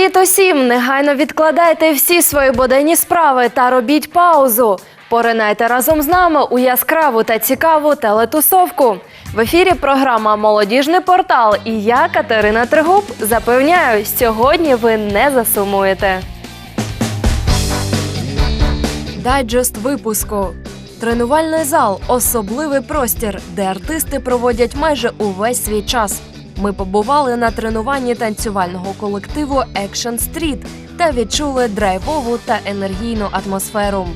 Привіт усім! Негайно відкладайте всі свої буденні справи та робіть паузу. Поринайте разом з нами у яскраву та цікаву телетусовку. В ефірі програма Молодіжний портал і я, Катерина Тригуб, запевняю, сьогодні ви не засумуєте. Дайджест випуску. Тренувальний зал особливий простір, де артисти проводять майже увесь свій час. Ми побували на тренуванні танцювального колективу Action Street та відчули драйвову та енергійну атмосферу.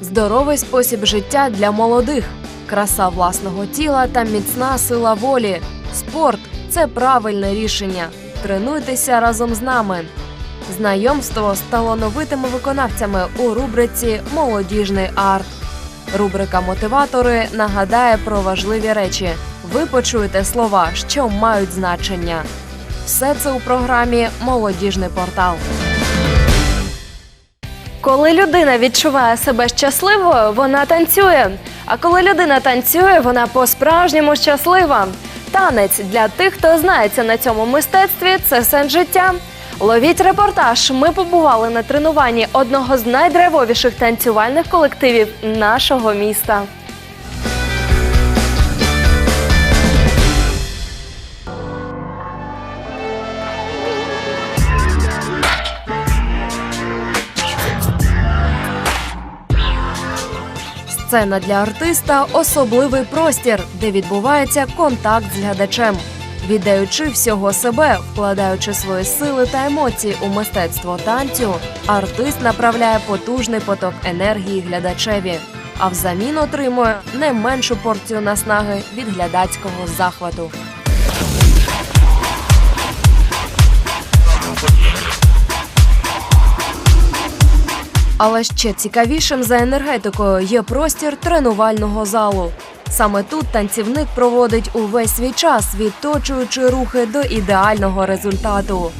Здоровий спосіб життя для молодих, краса власного тіла та міцна сила волі. Спорт це правильне рішення. Тренуйтеся разом з нами. Знайомство з талановитими виконавцями у рубриці Молодіжний арт. Рубрика Мотиватори нагадає про важливі речі. Ви почуєте слова, що мають значення. Все це у програмі Молодіжний портал. Коли людина відчуває себе щасливою, вона танцює. А коли людина танцює, вона по-справжньому щаслива. Танець для тих, хто знається на цьому мистецтві, це сенс життя. Ловіть репортаж. Ми побували на тренуванні одного з найдрайвовіших танцювальних колективів нашого міста. Сцена для артиста особливий простір, де відбувається контакт з глядачем. Віддаючи всього себе, вкладаючи свої сили та емоції у мистецтво танцю, артист направляє потужний поток енергії глядачеві, а взамін отримує не меншу порцію наснаги від глядацького захвату. Але ще цікавішим за енергетикою є простір тренувального залу. Саме тут танцівник проводить увесь свій час, відточуючи рухи до ідеального результату.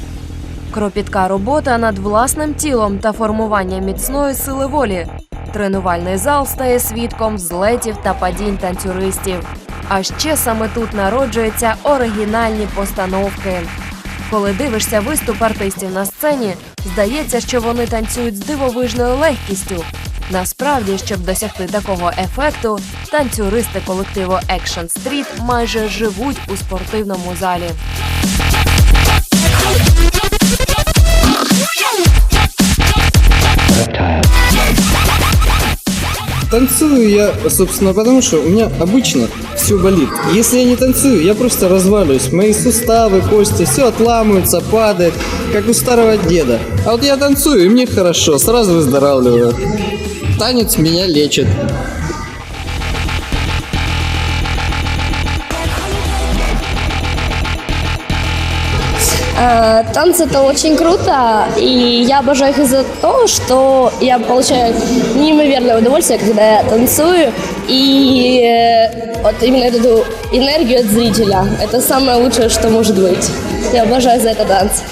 Кропітка робота над власним тілом та формування міцної сили волі. Тренувальний зал стає свідком злетів та падінь танцюристів. А ще саме тут народжуються оригінальні постановки. Коли дивишся виступ артистів на сцені, здається, що вони танцюють з дивовижною легкістю. Насправді, щоб досягти такого ефекту, танцюристи колективу Action Street майже живуть у спортивному залі. Танцую я, собственно, потому что у меня обычно все болит. Если я не танцую, я просто разваливаюсь. Мои суставы, кости, все отламывается, падает, как у старого деда. А вот я танцую, и мне хорошо, сразу выздоравливаю. Танец меня лечит. Танцы это очень круто, и я обожаю их из-за того, что я получаю неимоверное удовольствие, когда я танцую, и э, вот именно эту энергию от зрителя. Это самое лучшее, что может быть. Я обожаю за это танцы.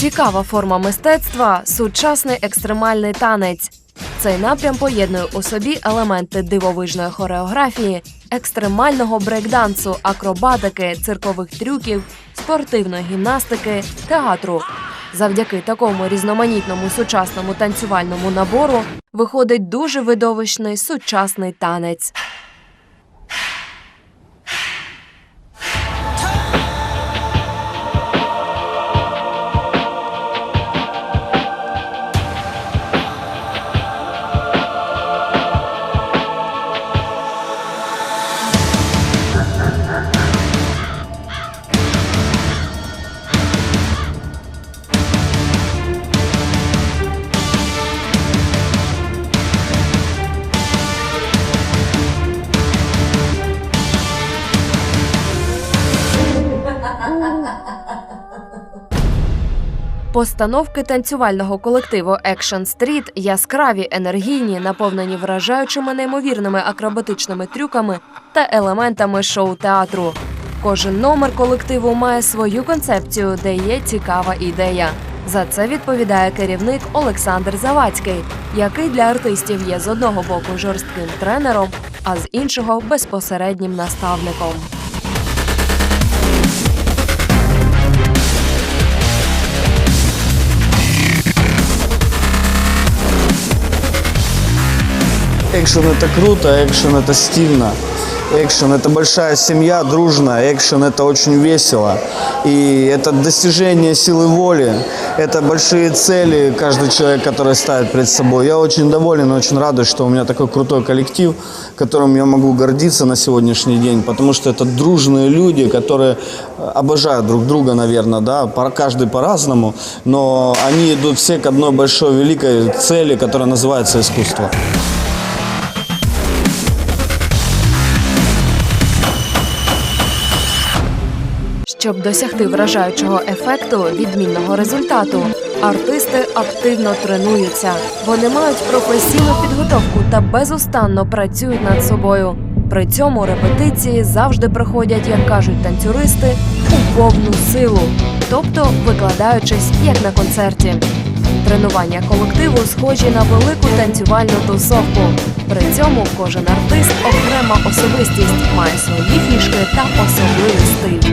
Цікава форма мистецтва сучасний екстремальний танець. Цей напрям поєднує у собі елементи дивовижної хореографії, екстремального брейкдансу, акробатики, циркових трюків, спортивної гімнастики, театру. Завдяки такому різноманітному сучасному танцювальному набору виходить дуже видовищний сучасний танець. Постановки танцювального колективу Action Street яскраві, енергійні, наповнені вражаючими неймовірними акробатичними трюками та елементами шоу-театру. Кожен номер колективу має свою концепцію, де є цікава ідея. За це відповідає керівник Олександр Завадський, який для артистів є з одного боку жорстким тренером, а з іншого безпосереднім наставником. Экшен это круто, экшен это стильно. Экшен это большая семья, дружная. Экшен это очень весело. И это достижение силы воли. Это большие цели каждый человек, который ставит перед собой. Я очень доволен, очень радуюсь, что у меня такой крутой коллектив, которым я могу гордиться на сегодняшний день, потому что это дружные люди, которые обожают друг друга, наверное, да, каждый по-разному, но они идут все к одной большой великой цели, которая называется искусство. Щоб досягти вражаючого ефекту, відмінного результату, артисти активно тренуються. Вони мають професійну підготовку та безустанно працюють над собою. При цьому репетиції завжди проходять, як кажуть танцюристи, у повну силу, тобто викладаючись як на концерті. Тренування колективу схожі на велику танцювальну тусовку. При цьому кожен артист окрема особистість має свої фішки та особливий стиль.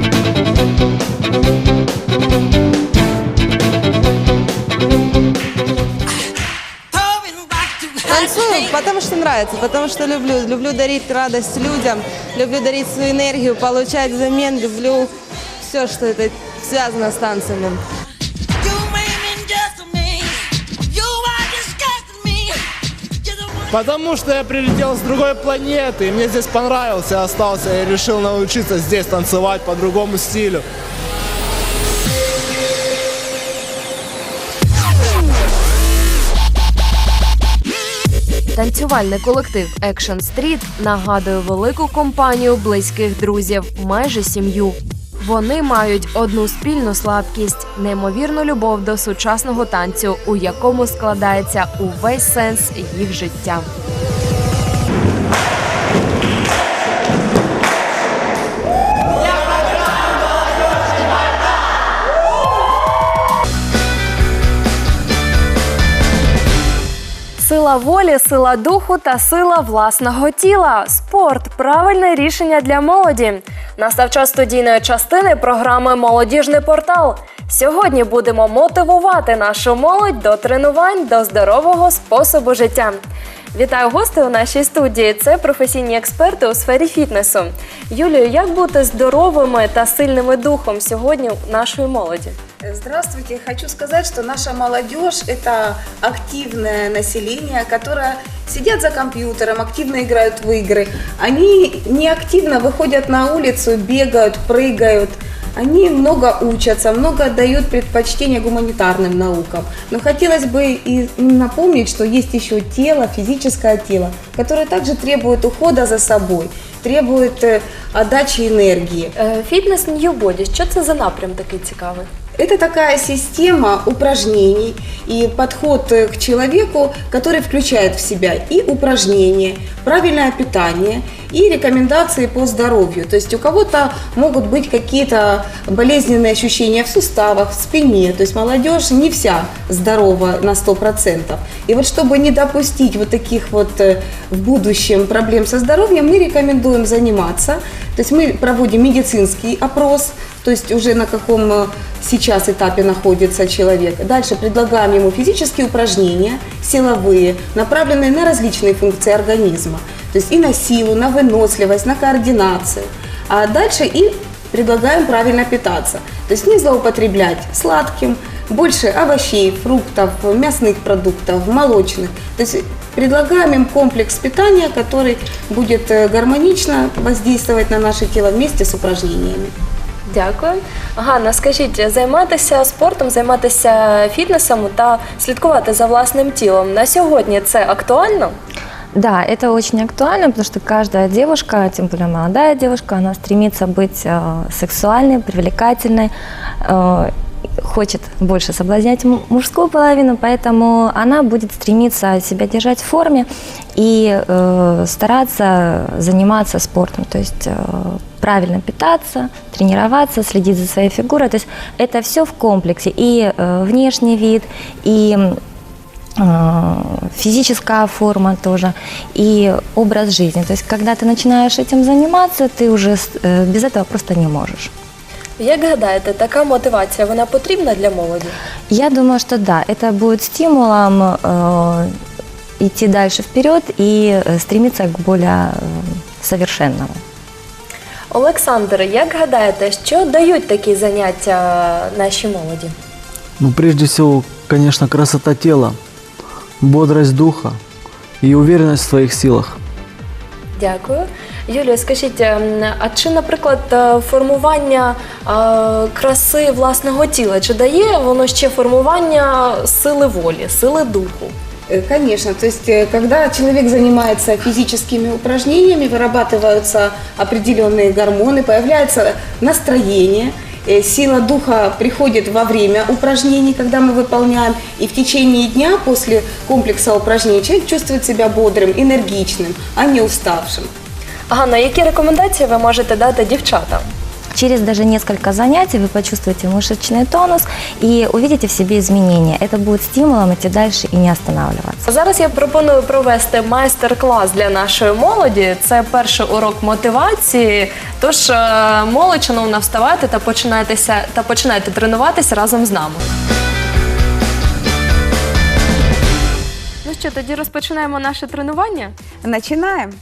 Танцую, потому что нравится, потому что люблю. Люблю дарить радость людям, люблю дарить свою энергию, получать взамен, люблю все, что это связано с танцами. Потому что я прилетел с другой планеты, и мне здесь понравился, я остался и решил научиться здесь танцевать по другому стилю. Танцювальний колектив Action Street нагадує велику компанію близьких друзів, майже сім'ю. Вони мають одну спільну слабкість неймовірну любов до сучасного танцю, у якому складається увесь сенс їх життя. Сила волі, сила духу та сила власного тіла. Спорт правильне рішення для молоді. Настав час студійної частини програми Молодіжний портал. Сьогодні будемо мотивувати нашу молодь до тренувань до здорового способу життя. Вітаю гостей у нашій студії. Це професійні експерти у сфері фітнесу. Юлію, як бути здоровими та сильними духом сьогодні нашої молоді? Здравствуйте. Хочу сказать, что наша молодежь – это активное население, которое сидят за компьютером, активно играют в игры. Они не активно выходят на улицу, бегают, прыгают. Они много учатся, много дают предпочтение гуманитарным наукам. Но хотелось бы и напомнить, что есть еще тело, физическое тело, которое также требует ухода за собой, требует э, отдачи энергии. Е, Фітнес Нью Боді. Що це за напрям такий цікавий? Это такая система упражнений и подход э, к человеку, который включает в себя и упражнения, правильное питание и рекомендации по здоровью. То есть у кого-то могут быть какие-то болезненные ощущения в суставах, в спине. То есть молодежь не вся здорова на 100%. И вот чтобы не допустить вот таких вот э, в будущем проблем со здоровьем, мы рекомендуем заниматься. То есть мы проводим медицинский опрос, то есть уже на каком э, сейчас этапе находится человек. Дальше предлагаем ему физические упражнения, силовые, направленные на различные функции организма. То есть и на силу, на выносливость, на координацию. А дальше и предлагаем правильно питаться. То есть не злоупотреблять сладким, больше овощей, фруктов, мясных продуктов, молочных. То есть предлагаем им комплекс питания, который будет э, гармонично воздействовать на наше тело вместе с упражнениями. Дякую. Ганна, скажіть, займатися спортом, займатися фітнесом та слідкувати за власним тілом на сьогодні це актуально? Да, это очень актуально, потому что каждая девушка, тем более молодая девушка, она стремится быть э, сексуальной, привлекательной. Хочет больше соблазнять мужскую половину, поэтому она будет стремиться себя держать в форме и э, стараться заниматься спортом, то есть э, правильно питаться, тренироваться, следить за своей фигурой. То есть это все в комплексе, и э, внешний вид, и э, физическая форма тоже и образ жизни. То есть, когда ты начинаешь этим заниматься, ты уже э, без этого просто не можешь. Як гадаєте, така мотивація вона потрібна для молоді? Я думаю, что да, это будет стимулом э, идти дальше вперед и э, стремиться к более э, совершенному. Олександр, як гадаєте, що дають такі заняття нашій молоді? Ну, прежде всего, конечно, красота тела, бодрость духа и уверенность в своих силах. Дякую. Юлія, скажіть, ем, а чи, наприклад, е, формування е, краси власного тіла, чи дає воно ще формування сили волі, сили духу? Э, Конечно, то есть э, когда человек занимается физическими упражнениями, вырабатываются определенные гормоны, появляется настроение, э, сила духа приходит во время упражнений, когда мы выполняем, и в течение дня после комплекса упражнений человек чувствует себя бодрым, энергичным, а не уставшим. Ганна, які рекомендації ви можете дати дівчатам? Через даже несколько занятий вы почувствуете мышечный тонус и увидите в себе изменения. Это будет стимулом идти дальше и не останавливаться. Зараз я пропоную провести майстер-клас для нашої молоді. Це перший урок мотивації. Тож, е, молодь, шановна, вставайте та починайтеся та починайте тренуватися разом з нами. Ну що, тоді розпочинаємо наше тренування? Начинаем.